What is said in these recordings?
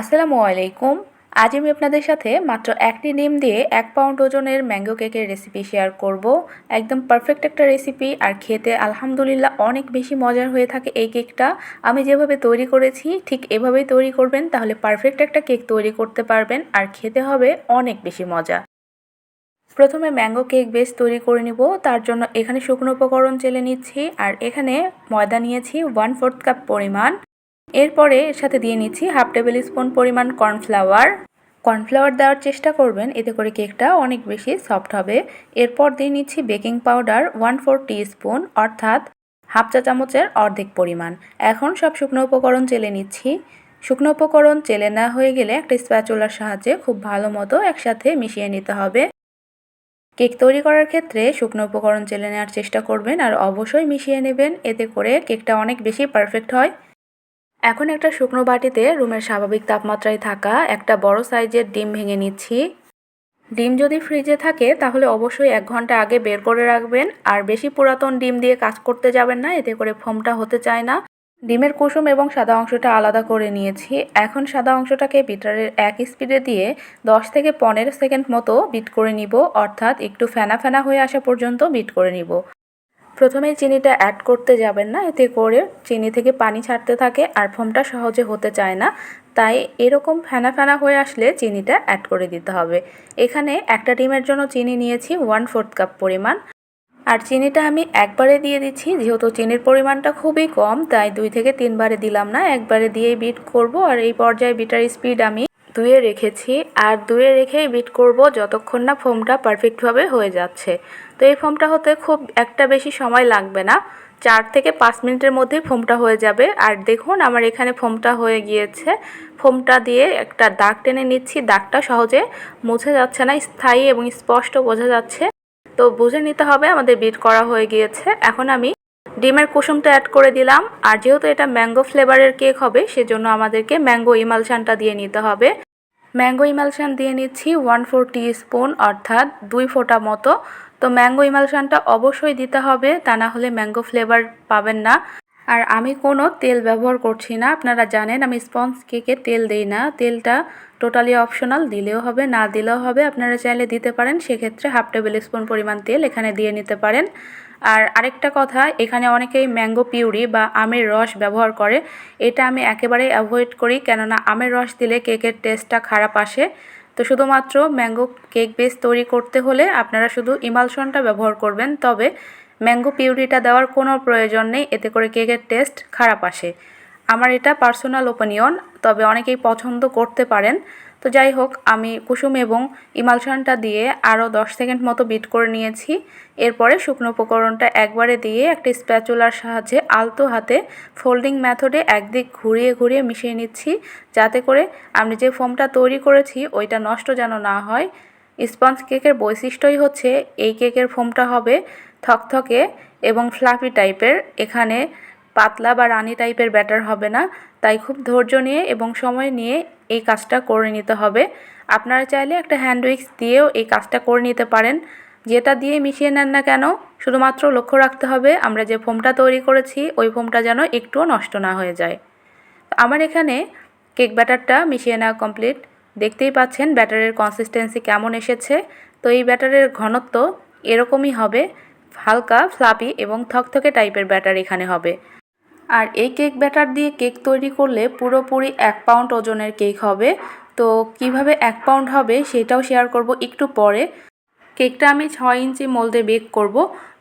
আসসালামু আলাইকুম। আজ আমি আপনাদের সাথে মাত্র একটি ডিম দিয়ে এক পাউন্ড ওজনের ম্যাঙ্গো কেকের রেসিপি শেয়ার করব। একদম পারফেক্ট একটা রেসিপি আর খেতে আলহামদুলিল্লাহ অনেক বেশি মজার হয়ে থাকে এই কেকটা। আমি যেভাবে তৈরি করেছি, ঠিক এভাবেই তৈরি করবেন, তাহলে পারফেক্ট একটা কেক তৈরি করতে পারবেন আর খেতে হবে অনেক বেশি মজা। প্রথমে ম্যাঙ্গো কেক বেস তৈরি করে নিব, তার জন্য এখানে শুকনো উপকরণ চেলে নিচ্ছি, আর এখানে ময়দা নিয়েছি ওয়ান ফোর্থ কাপ পরিমাণ। এরপরে এর সাথে দিয়ে নিচ্ছি হাফ টেবিল স্পুন পরিমাণ কর্নফ্লাওয়ার। কর্নফ্লাওয়ার দেওয়ার চেষ্টা করবেন, এতে করে কেকটা অনেক বেশি সফট হবে। এরপর দিয়ে নিচ্ছি baking powder one four spoon অর্থাৎ হাফ চা চামচের অর্ধেক পরিমাণ। এখন সব শুকনো উপকরণ চেলে নিচ্ছি। শুকনো উপকরণ চেলে না হয়ে গেলে একটা স্প্যাচুলার সাহায্যে খুব ভালো মতো একসাথে মিশিয়ে নিতে হবে। কেক তৈরি করার ক্ষেত্রে শুকনো উপকরণ চেলে নেওয়ার চেষ্টা করবেন আর অবশ্যই মিশিয়ে নেবেন, এতে করে কেকটা অনেক বেশি পারফেক্ট হয়। এখন একটা শুকনো বাটিতে রুমের স্বাভাবিক তাপমাত্রায় থাকা একটা বড় সাইজের ডিম ভেঙে নিচ্ছি। ডিম যদি ফ্রিজে থাকে, তাহলে অবশ্যই এক ঘণ্টা আগে বের করে রাখবেন। আর বেশি পুরাতন ডিম দিয়ে কাজ করতে যাবেন না, এতে করে ফোমটা হতে চায় না। ডিমের কুসুম এবং সাদা অংশটা আলাদা করে নিয়েছি। এখন সাদা অংশটাকে বিটারের এক স্পিডে দিয়ে 10 থেকে পনেরো সেকেন্ড মতো বিট করে নিব। অর্থাৎ একটু ফেনা ফেনা হয়ে আসা পর্যন্ত বিট করে নিব। প্রথমে চিনিটা অ্যাড করতে যাবেন না, এতে করে চিনি থেকে পানি ছাড়তে থাকে আর ফোমটা সহজে হতে চায় না। তাই এরকম ফেনা ফেনা হয়ে আসলে চিনিটা অ্যাড করে দিতে হবে। এখানে একটা ডিমের জন্য চিনি নিয়েছি ওয়ান ফোর্থ কাপ পরিমাণ। আর চিনিটা আমি একবারে দিয়ে দিচ্ছি, যেহেতু চিনির পরিমাণটা খুবই কম, তাই দুই থেকে তিনবারে দিলাম না, একবারে দিয়েই বিট করব। আর এই পর্যায়ে বিটার স্পিড আমি দুয়ে রেখেছি, আর দুয়ে রেখেই বিট করব যতক্ষণ না ফোমটা পারফেক্টভাবে হয়ে যাচ্ছে। তো এই ফোমটা হতে খুব একটা বেশি সময় লাগবে না। চার থেকে পাঁচ মিনিটের মধ্যেই ফোমটা হয়ে যাবে। আর দেখুন আমার এখানে ফোমটা হয়ে গিয়েছে। ফোমটা দিয়ে একটা দাগ টেনে নিচ্ছি। দাগটা সহজে মুছে যাচ্ছে না, স্থায়ী এবং স্পষ্ট বোঝা যাচ্ছে। তো বুঝে নিতে হবে আমাদের বিট করা হয়ে গিয়েছে। এখন আমি ডিমের কুসুমটা অ্যাড করে দিলাম। আর যেহেতু এটা ম্যাঙ্গো ফ্লেভারের কেক হবে, সেজন্য আমাদেরকে ম্যাঙ্গো ইমালশানটা দিয়ে নিতে হবে। ম্যাঙ্গো ইমালশান দিয়ে নিচ্ছি ওয়ান ফোর স্পুন অর্থাৎ দুই ফোঁটা মতো। তো ম্যাঙ্গো ইমালশানটা অবশ্যই দিতে হবে, তা না হলে ম্যাঙ্গো ফ্লেভার পাবেন না। আর আমি কোনো তেল ব্যবহার করছি না। আপনারা জানেন, আমি স্পঞ্জ কেকে তেল দেই না। তেলটা টোটালি অপশনাল দিলেও হবে, না দিলেও হবে। আপনারা চাইলে দিতে পারেন, সেক্ষেত্রে হাফ টেবিল স্পুন পরিমাণ তেল এখানে দিয়ে নিতে পারেন। আর আরেকটা কথা, এখানে অনেকেই ম্যাঙ্গো পিউরি বা আমের রস ব্যবহার করে। এটা আমি একেবারেই অ্যাভয়েড করি, কেননা আমের রস দিলে কেকের টেস্টটা খারাপ আসে। তো শুধুমাত্র ম্যাঙ্গো কেক বেস তৈরি করতে হলে আপনারা শুধু ইমালশনটা ব্যবহার করবেন, তবে ম্যাঙ্গো পিউরিটা দেওয়ার কোনো প্রয়োজন নেই, এতে করে কেকের টেস্ট খারাপ আসে। আমার এটা পার্সোনাল ওপিনিয়ন তবে অনেকেই পছন্দ করতে পারেন। তো যাই হোক, আমি কুসুম এবং ইমালশনটা দিয়ে আরও দশ সেকেন্ড মতো বিট করে নিয়েছি। এরপরে শুকনো উপকরণটা একবারে দিয়ে একটা স্প্যাচুলার সাহায্যে আলতো হাতে ফোল্ডিং মেথডে একদিক ঘুরিয়ে ঘুরিয়ে মিশিয়ে নিচ্ছি, যাতে করে আমি যে ফোমটা তৈরি করেছি, ওইটা নষ্ট যেন না হয়। স্পঞ্জ কেকের বৈশিষ্ট্যই হচ্ছে, এই কেকের ফোমটা হবে থকথকে এবং ফ্লাফি টাইপের এখানে পাতলা বা রানি টাইপের ব্যাটার হবে না। তাই খুব ধৈর্য নিয়ে এবং সময় নিয়ে এই কাজটা করে নিতে হবে। আপনারা চাইলে একটা হ্যান্ড উইক্স দিয়েও এই কাজটা করে নিতে পারেন। যেটা দিয়ে মিশিয়ে নেন না কেন, শুধুমাত্র লক্ষ্য রাখতে হবে আমরা যে ফোমটা তৈরি করেছি, ওই ফোমটা যেন একটুও নষ্ট না হয়ে যায়। আমার এখানে কেক ব্যাটারটা মিশিয়ে নেওয়া কমপ্লিট দেখতেই পাচ্ছেন ব্যাটারের কনসিস্টেন্সি কেমন এসেছে। তো এই ব্যাটারের ঘনত্ব এরকমই হবে, হালকা ফ্লাপি এবং থকথকে টাইপের ব্যাটার এখানে হবে। আর এই কেক ব্যাটার দিয়ে কেক তৈরি করলে পুরোপুরি এক পাউন্ড ওজনের কেক হবে। তো কীভাবে এক পাউন্ড হবে সেটাও শেয়ার করব একটু পরে। কেকটা আমি ছয় ইঞ্চি মোল্ডে বেক করব।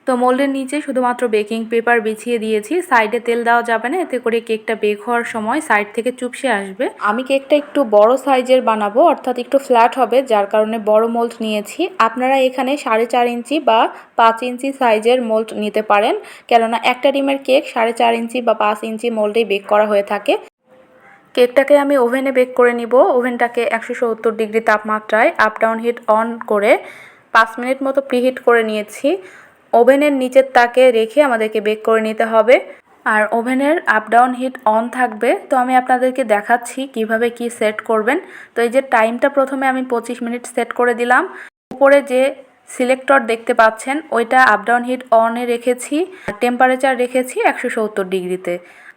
তো মোল্ডের নিচে শুধুমাত্র বেকিং পেপার বিছিয়ে দিয়েছি। সাইডে তেল দেওয়া যাবে না, এতে করে কেকটা বেক হওয়ার সময় সাইড থেকে চুপসে আসবে। আমি কেকটা একটু বড় সাইজের বানাবো, অর্থাৎ একটু ফ্ল্যাট হবে, যার কারণে বড় মোল্ড নিয়েছি। আপনারা এখানে সাড়ে চার ইঞ্চি বা পাঁচ ইঞ্চি সাইজের মোল্ড নিতে পারেন, কেননা একটা ডিমের কেক সাড়ে চার ইঞ্চি বা পাঁচ ইঞ্চি মোল্ডেই বেক করা হয়ে থাকে। কেকটাকে আমি ওভেনে বেক করে নিব। ওভেনটাকে একশো সত্তর ডিগ্রি তাপমাত্রায় আপ ডাউন হিট অন করে পাঁচ মিনিট মতো প্রিহিট করে নিয়েছি। ওভেনের নিচের তাকে রেখে আমাদেরকে বেক করে নিতে হবে। আর ওভেনের আপ ডাউন হিট অন থাকবে। তো আমি আপনাদেরকে দেখাচ্ছি কীভাবে কি সেট করবেন। তো এই যে টাইমটা প্রথমে আমি পঁচিশ মিনিট সেট করে দিলাম। উপরে যে সিলেক্টর দেখতে পাচ্ছেন, ওইটা আপ ডাউন হিট অনে রেখেছি। টেম্পারেচার রেখেছি একশো সত্তর ডিগ্রিতে।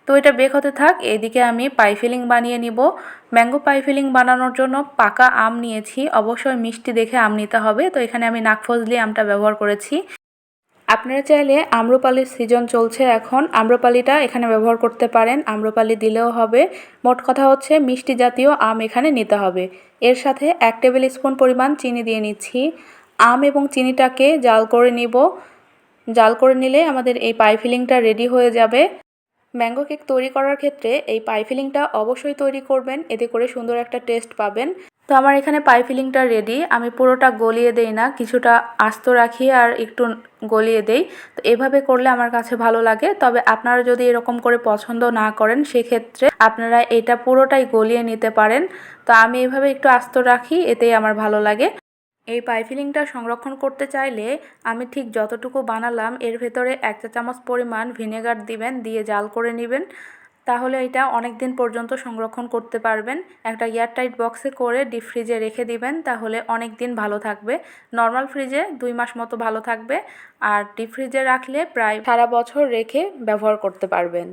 তো এটা বেক হতে থাক, এদিকে আমি পাই ফিলিং বানিয়ে নিব। ম্যাঙ্গো পাই ফিলিং বানানোর জন্য পাকা আম নিয়েছি। অবশ্যই মিষ্টি দেখে আম নিতে হবে। তো এখানে আমি নাকফজলি আমটা ব্যবহার করেছি। আপনারা চাইলে আম্রপালির সিজন চলছে এখন। আম্রপালিটা এখানে ব্যবহার করতে পারেন। আম্রপালি দিলেও হবে। মোট কথা হচ্ছে মিষ্টি জাতীয় আম এখানে নিতে হবে। এর সাথে এক টেবিল স্পুন পরিমাণ চিনি দিয়ে নিচ্ছি। আম এবং চিনিটাকে জাল করে নিব। জাল করে নিলে আমাদের এই পাই ফিলিংটা রেডি হয়ে যাবে। ম্যাঙ্গো কেক তৈরি করার ক্ষেত্রে এই পাই ফিলিংটা অবশ্যই তৈরি করবেন। এতে করে সুন্দর একটা টেস্ট পাবেন। তো আমার এখানে পাই ফিলিংটা রেডি আমি পুরোটা গলিয়ে দেই না, কিছুটা আস্ত রাখি আর একটু গলিয়ে দেই। তো এভাবে করলে আমার কাছে ভালো লাগে। তবে আপনারা যদি এরকম করে পছন্দ না করেন, সেক্ষেত্রে আপনারা এটা পুরোটাই গলিয়ে নিতে পারেন। তো আমি এভাবে একটু আস্ত রাখি, এতেই আমার ভালো লাগে। এই পাই ফিলিংটা সংরক্ষণ করতে চাইলে আমি ঠিক যতটুকু বানালাম, এর ভেতরে এক চা চামচ পরিমাণ ভিনেগার দিবেন, দিয়ে জাল করে নেবেন। তাহলে এটা অনেক দিন পর্যন্ত সংরক্ষণ করতে পারবেন। একটা এয়ারটাইট বক্সে করে ডিপ ফ্রিজে রেখে দিবেন, তাহলে অনেক দিন ভালো থাকবে। নর্মাল ফ্রিজে দুই মাস মতো ভালো থাকবে আর ডিপ ফ্রিজে রাখলে প্রায় সারা বছর রেখে ব্যবহার করতে পারবেন।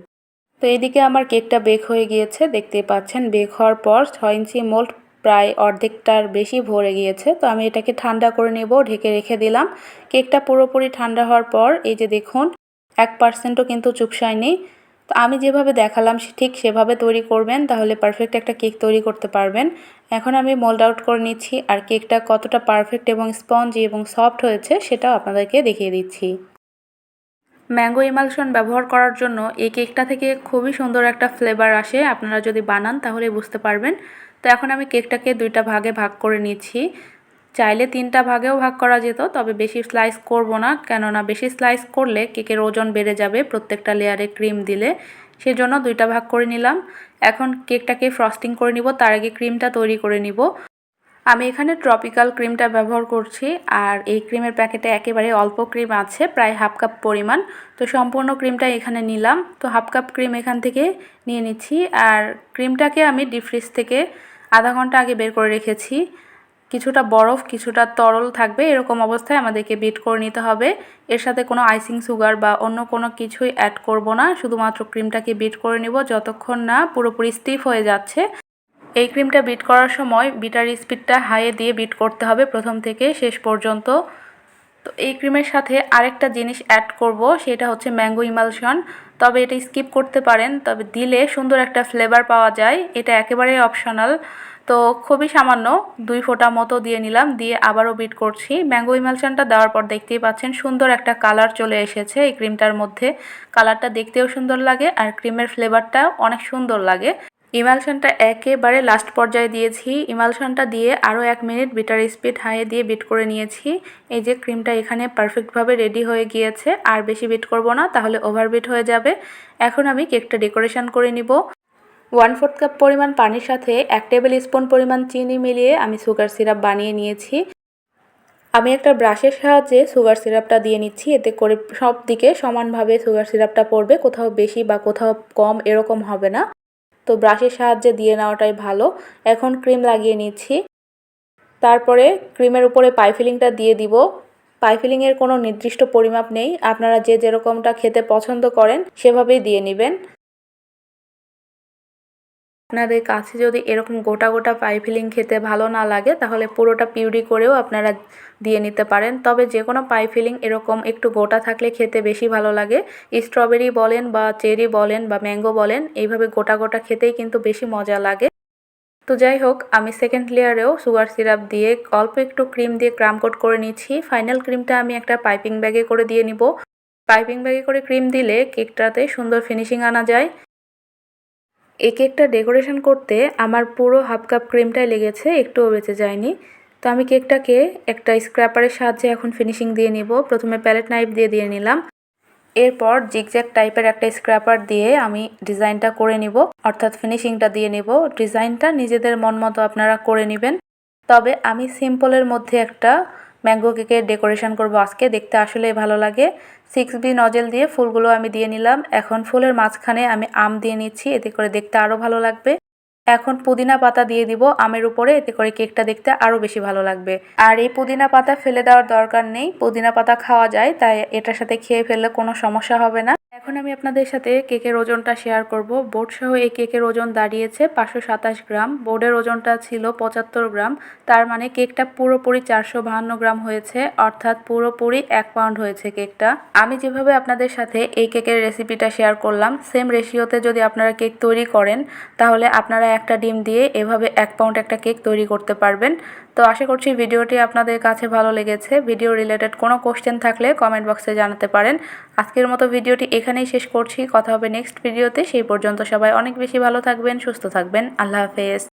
তো এইদিকে আমার কেকটা বেক হয়ে গিয়েছে, দেখতেই পাচ্ছেন বেক হওয়ার পর ছয় ইঞ্চি মোল্ড প্রায় অর্ধেকটার বেশি ভরে গিয়েছে। তো আমি এটাকে ঠান্ডা করে নেব, ঢেকে রেখে দিলাম। কেকটা পুরোপুরি ঠান্ডা হওয়ার পর এই যে দেখুন, এক পার্সেন্টও কিন্তু চুপসায়নি তো আমি যেভাবে দেখালাম ঠিক সেভাবে তৈরি করবেন, তাহলে পারফেক্ট একটা কেক তৈরি করতে পারবেন। এখন আমি মোল্ড আউট করে নিচ্ছি, আর কেকটা কতটা পারফেক্ট এবং স্পঞ্জি এবং সফট হয়েছে, সেটাও আপনাদেরকে দেখিয়ে দিচ্ছি। ম্যাঙ্গো ইমালশন ব্যবহার করার জন্য এই কেকটা থেকে খুবই সুন্দর একটা ফ্লেভার আসে, আপনারা যদি বানান তাহলে বুঝতে পারবেন। তো এখন আমি কেকটাকে দুইটা ভাগে ভাগ করে নিচ্ছি। চাইলে তিনটা ভাগেও ভাগ করা যেত, তবে বেশি স্লাইস করব না, কেননা বেশি স্লাইস করলে কেকের ওজন বেড়ে যাবে, প্রত্যেকটা লেয়ারে ক্রিম দিলে। সেজন্য দুইটা ভাগ করে নিলাম। এখন কেকটাকে ফ্রস্টিং করে নিব, তার আগে ক্রিমটা তৈরি করে নিব। আমি এখানে ট্রপিক্যাল ক্রিমটা ব্যবহার করছি, আর এই ক্রিমের প্যাকেটে একেবারে অল্প ক্রিম আছে, প্রায় হাফ কাপ পরিমাণ। তো সম্পূর্ণ ক্রিমটা এখানে নিলাম। তো হাফ কাপ ক্রিম এখান থেকে নিয়ে নিচ্ছি, আর ক্রিমটাকে আমি ডিপ ফ্রিজ থেকে আধা ঘণ্টা আগে বের করে রেখেছি। কিছুটা বরফ, কিছুটা তরল থাকবে, এরকম অবস্থায় আমাদেরকে বিট করে নিতে হবে। এর সাথে কোনো আইসিং সুগার বা অন্য কোনো কিছুই অ্যাড করব না, শুধুমাত্র ক্রিমটাকে বিট করে নিব যতক্ষণ না পুরোপুরি স্টিফ হয়ে যাচ্ছে। এই ক্রিমটা বিট করার সময় বিটার স্পিডটা হাইয়ে দিয়ে বিট করতে হবে প্রথম থেকে শেষ পর্যন্ত। তো এই ক্রিমের সাথে আরেকটা জিনিস অ্যাড করব, সেটা হচ্ছে ম্যাঙ্গো ইমালশন তবে এটা স্কিপ করতে পারেন, তবে দিলে সুন্দর একটা ফ্লেভার পাওয়া যায়। এটা একেবারেই অপশনাল তো খুবই সামান্য দুই ফোঁটা মতো দিয়ে নিলাম, দিয়ে আবারও বিট করছি। ম্যাঙ্গো ইমালশনটা দেওয়ার পর দেখতেই পাচ্ছেন সুন্দর একটা কালার চলে এসেছে এই ক্রিমটার মধ্যে। কালারটা দেখতেও সুন্দর লাগে আর ক্রিমের ফ্লেভারটা অনেক সুন্দর লাগে। ইমালশনটা একেবারে লাস্ট পর্যায়ে দিয়েছি। ইমালশনটা দিয়ে আরও এক মিনিট বিটার স্পিড হাইয়ে দিয়ে বিট করে নিয়েছি। এই যে ক্রিমটা এখানে পারফেক্টভাবে রেডি হয়ে গিয়েছে। আর বেশি বিট করব না, তাহলে ওভারবিট হয়ে যাবে। এখন আমি কেকটা ডেকোরেশন করে নিব। ওয়ান ফোর্থ কাপ পরিমাণ পানির সাথে এক টেবিল স্পুন পরিমাণ চিনি মিলিয়ে আমি সুগার সিরাপ বানিয়ে নিয়েছি। আমি একটা ব্রাশের সাহায্যে সুগার সিরাপটা দিয়ে নিচ্ছি। এতে করে সব দিকে সমানভাবে সুগার সিরাপটা পড়বে। কোথাও বেশি বা কোথাও কম এরকম হবে না। তো ব্রাশের সাহায্যে দিয়ে নেওয়াটাই ভালো। এখন ক্রিম লাগিয়ে নিচ্ছি। তারপরে ক্রিমের উপরে পাইফিলিংটা দিয়ে দিব। পাইফিলিংয়ের কোনো নির্দিষ্ট পরিমাপ নেই। আপনারা যে যেরকমটা খেতে পছন্দ করেন, সেভাবেই দিয়ে নেবেন। আপনাদের কাছে যদি এরকম গোটা গোটা পাই ফিলিং খেতে ভালো না লাগে, তাহলে পুরোটা পিউরি করেও আপনারা দিয়ে নিতে পারেন। তবে যে কোনো পাই ফিলিং এরকম একটু গোটা থাকলে খেতে বেশি ভালো লাগে। স্ট্রবেরি বলেন বা চেরি বলেন বা ম্যাঙ্গো বলেন, এইভাবে গোটা গোটা খেতেই কিন্তু বেশি মজা লাগে। তো যাই হোক, আমি সেকেন্ড লেয়ারেও সুগার সিরাপ দিয়ে অল্প একটু ক্রিম দিয়ে ক্রাম কোট করে নিচ্ছি। ফাইনাল ক্রিমটা আমি একটা পাইপিং ব্যাগে করে দিয়ে নিব। পাইপিং ব্যাগে করে ক্রিম দিলে কেকটাতে সুন্দর ফিনিশিং আনা যায়। এই কেকটা ডেকোরেশন করতে আমার পুরো হাফ কাপ ক্রিমটাই লেগেছে, একটুও বেঁচে যায়নি। তো আমি কেকটাকে একটা স্ক্র্যাপারের সাহায্যে এখন ফিনিশিং দিয়ে নিব। প্রথমে প্যালেট নাইফ দিয়ে দিয়ে নিলাম। এরপর জিগজ্যাক টাইপের একটা স্ক্র্যাপার দিয়ে আমি ডিজাইনটা করে নিব। অর্থাৎ ফিনিশিংটা দিয়ে নিব। ডিজাইনটা নিজেদের মন মতো আপনারা করে নেবেন। তবে আমি সিম্পলের মধ্যে একটা ম্যাঙ্গো কেকের ডেকোরেশন করব আজকে, দেখতে আসলেই ভালো লাগে। সিক্স বি নজেল দিয়ে ফুলগুলো আমি দিয়ে নিলাম। এখন ফুলের মাঝখানে আমি আম দিয়ে নিচ্ছি, এতে করে দেখতে আরও ভালো লাগবে। এখন পুদিনা পাতা দিয়ে দিব আমের উপরে, এতে করে কেকটা দেখতে আরও বেশি ভালো লাগবে। আর এই পুদিনা পাতা ফেলে দেওয়ার দরকার নেই। পুদিনা পাতা খাওয়া যায়, তাই এটার সাথে খেয়ে ফেললে কোনো সমস্যা হবে না। এখন আমি আপনাদের সাথে কেকের ওজনটা শেয়ার করব। বোর্ড সহ এই কেকের ওজন দাঁড়িয়েছে পাঁচশো সাতাশ গ্রাম। বোর্ডের ওজনটা ছিল পঁচাত্তর গ্রাম। তার মানে কেকটা পুরোপুরি চারশো বাহান্ন গ্রাম হয়েছে, অর্থাৎ পুরোপুরি এক পাউন্ড হয়েছে কেকটা। আমি যেভাবে আপনাদের সাথে এই কেকের রেসিপিটা শেয়ার করলাম, সেম রেশিওতে যদি আপনারা কেক তৈরি করেন, তাহলে আপনারা একটা ডিম দিয়ে এভাবে এক পাউন্ড একটা কেক তৈরি করতে পারবেন। তো আশা করছি ভিডিওটি আপনাদের কাছে ভালো লেগেছে। ভিডিও রিলেটেড কোনো কোশ্চেন থাকলে কমেন্ট বক্সে জানাতে পারেন। আজকের মতো ভিডিওটি এখানেই শেষ করছি। কথা হবে নেক্সট ভিডিওতে সেই পর্যন্ত সবাই অনেক বেশি ভালো থাকবেন, সুস্থ থাকবেন। আল্লাহ হাফেজ।